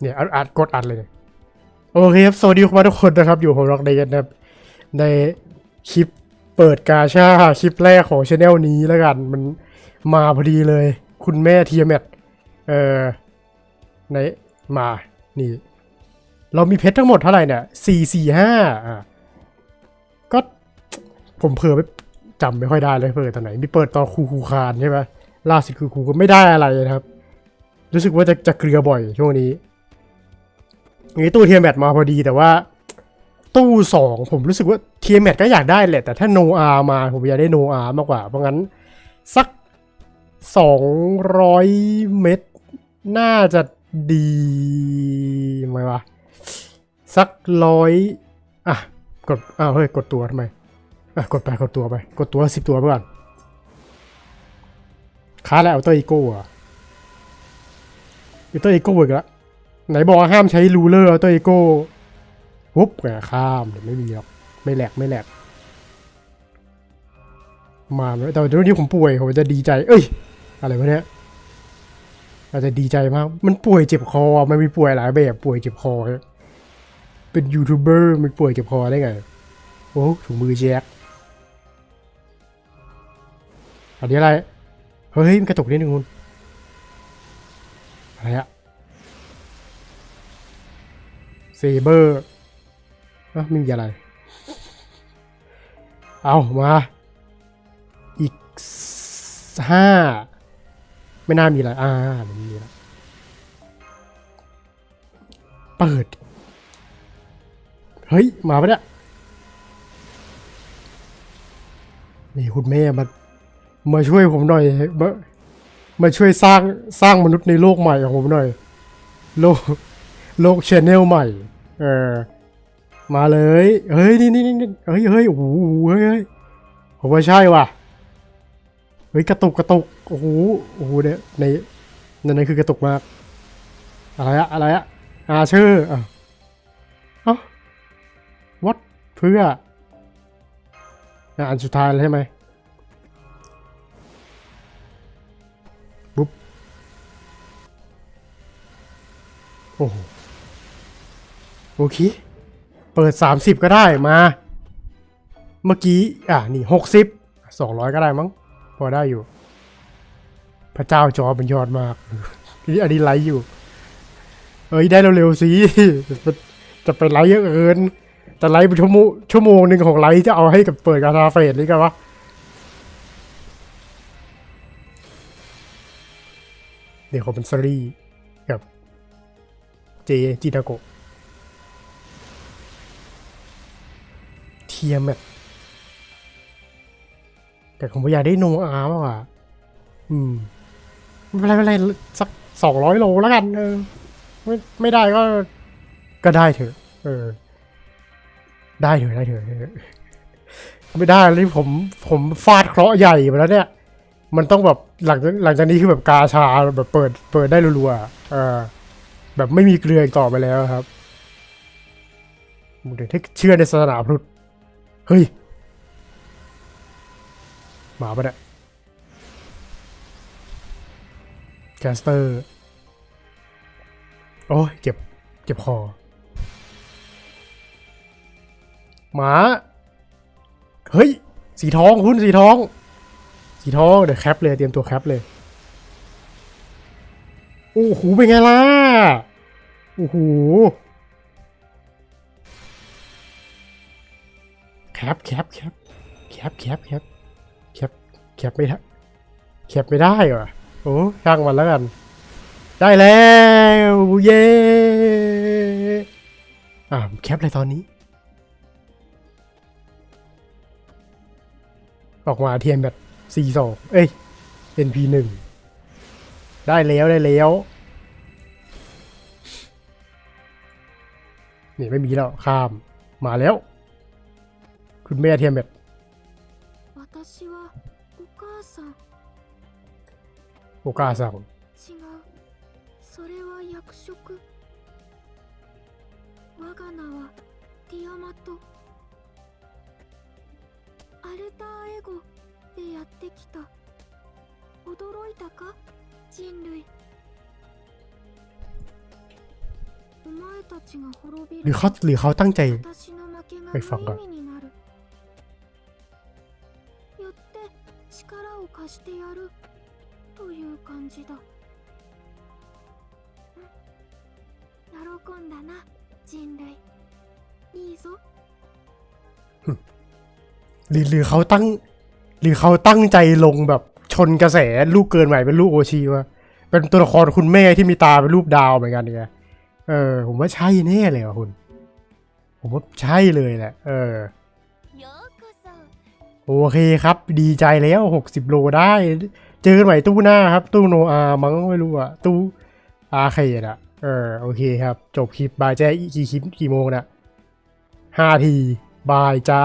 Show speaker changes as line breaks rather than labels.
เนี่ยอัดกดอัดเลย โอเคครับ สวัสดีคุณผู้ชมทุกคนนะครับ อยู่ของร็อกเดย์นะครับ ในคลิปเปิดกาชาคลิปแรกของช anel นี้แล้วกัน มันมาพอดีเลย คุณแม่เทียเมตเอ่อในมา นี่ เรามีเพชรทั้งหมดเท่าไหร่เนี่ยสี่สี่ห้าอะก็ผมเผลอไปจำไม่ค่อยได้เลยเปิดตอนไหน มีเปิดตอนคูคูคานใช่ไหมล่าสุดคือครูก็ไม่ได้อะไรนะครับ รู้สึกว่าจะจะเกลือบ่อยช่วงนี้ งนี้ตู้เทียมแมทมาพอดีแต่ว่า ตู้สองผมรู้สึกว่าเทียมแมทก็อยากได้แหละ แต่ถ้าโนอามาผมอยากได้โนอามากกว่า เพราะงั้น สักสองร้อยเม็ดน่าจะดีไหมวะ สักร้อยอะ กดอ้าวเฮ้ย กดตัวทำไมอะกดไปกดตัวไป กดตัวสิบตัวไปก่อนค้าแล้วเอาตัวอีโก้อะอาตัวอีโก้อีกแล้ว ไหนบอกว่าห้ามใช้รูเลอร์ตัวเอโก้ปุ๊บแหมข้ามเดี๋ยวไม่มีหรอกไม่แหลกไม่แหลกมาแล้วแต่เดี๋ยวนี้ผมป่วยผมจะดีใจ เอ้ย อะไรวะเนี่ยอาจจะดีใจมาก มันป่วยเจ็บคอ มันมีป่วยหลายแบบป่วยเจ็บคอ เป็นยูทูบเบอร์มันป่วยเจ็บคอได้ไง โอ้ถุงมือแจ็คอันนี้อะไร เฮ้ย มันกระตุกนิดนึงคุณอะไรอะ เซเบอร์อะไม่มีอะไร เอามา อีกห้าไม่น่ามีอะไร อ่าไม่มีแล้วเปิด เฮ้ย มาปะเนี่ยนี่คุณแม่มา มาช่วยผมหน่อย มามาช่วยสร้างสร้างมนุษย์ในโลกใหม่ของผมหน่อย โลก โลกชแนลใหม่ เออ มาเลย เฮ้ย นี่นี่นี่เฮ้ยเฮ้ยโอ้โหเฮ้ยเฮ้ยผมว่าใช่ว่ะ เฮ้ย กระตุกกระตุก โอ้โห โอ้โหเนี่ยในในนั้นคือกระตุกมาก อะไรอะอะไรอะอาเชอร์อะเอ้าวัดเพื่อนอันสุดท้ายแล้วใช่ไหมปุ๊บ โอ้โห โอเค เปิด 30 ก็ได้มา เมื่อกี้อะนี่ 60 200 ก็ได้มั้ง พอได้อยู่ พระเจ้าจอเป็นยอดมากนี่อันนี้ไลฟ์อยู่ เอ้ย ได้เร็วๆสิ จะไปไลฟ์เยอะเกินจะไลฟ์เป็นชั่วโมงชั่วโมงหนึ่งของไลฟ์จะเอาให้กับเปิดกาทาเฟสนี่กันวะเดี๋ยวเขาเป็นซรีกับเจจิตาโกะ เทียมแบบแต่ผมอยากได้โนอาร์มากกว่าอืมไม่เป็นไรไม่เป็นไรสักสองร้อยโลแล้วกัน เออ ไม่ไม่ได้ก็ ก็ได้เถอะ เออ ได้เถอะได้เถอะไม่ได้เลยผม ผมฟาดเคราะห์ใหญ่ไปแล้วเนี่ย มันต้องแบบหลังจากหลังจากนี้คือแบบกาชาแบบเปิด เปิดได้รัวๆอะเออ แบบไม่มีเกลืออีกต่อไปแล้วครับมึงเดี๋ยวถ้าเชื่อในศาสนาพุทธ เฮ้ยหมาปะเนี่ยแคสเตอร์ โอ้ยเจ็บ เจ็บคอ หมา เฮ้ย สีทองคุณสีทอง สีทอง เดี๋ยวแคปเลย เตรียมตัวแคปเลย โอ้โห เป็นไงล่ะ โอ้โห แคปแคปแคปแคปแคปแคปแคปแคปไม่ได้แคปไม่ได้ว่ะโอ้ช่างมันแล้วกัน ได้แล้วเย้อ่าแคปเลยตอนนี้ ออกมาเทียนแบบ C2 เอ้ย NP1 ได้แล้วได้แล้วนี่ไม่มีแล้วข้ามมาแล้ว คุณแม่เทียมแบบโอกาสัง
アルターエゴでやってきた驚いたか人類お前たちが滅びる私の負けが無意味になる力を貸してやるという感じだうん喜んだな人類いいぞ
หรือหรือเขาตั้ง หรือเขาตั้งใจลงแบบชนกระแสลูกเกินใหม่เป็นลูกโอชีวะเป็นตัวละครคุณแม่ที่มีตาเป็นรูปดาวเหมือนกันไงเออ ผมว่าใช่แน่เลยว่ะคุณ ผมว่าใช่เลยแหละ เออ
ようこそ
โอเคครับ ดีใจแล้วหกสิบโลได้ เจอกันใหม่ตู้หน้าครับ ตู้โนอามั้งไม่รู้อะตู้อาเคดอะเออโอเคครับ จบคลิปบายแจ้กี่คลิปกี่โมงนะห้าทีบายจ้า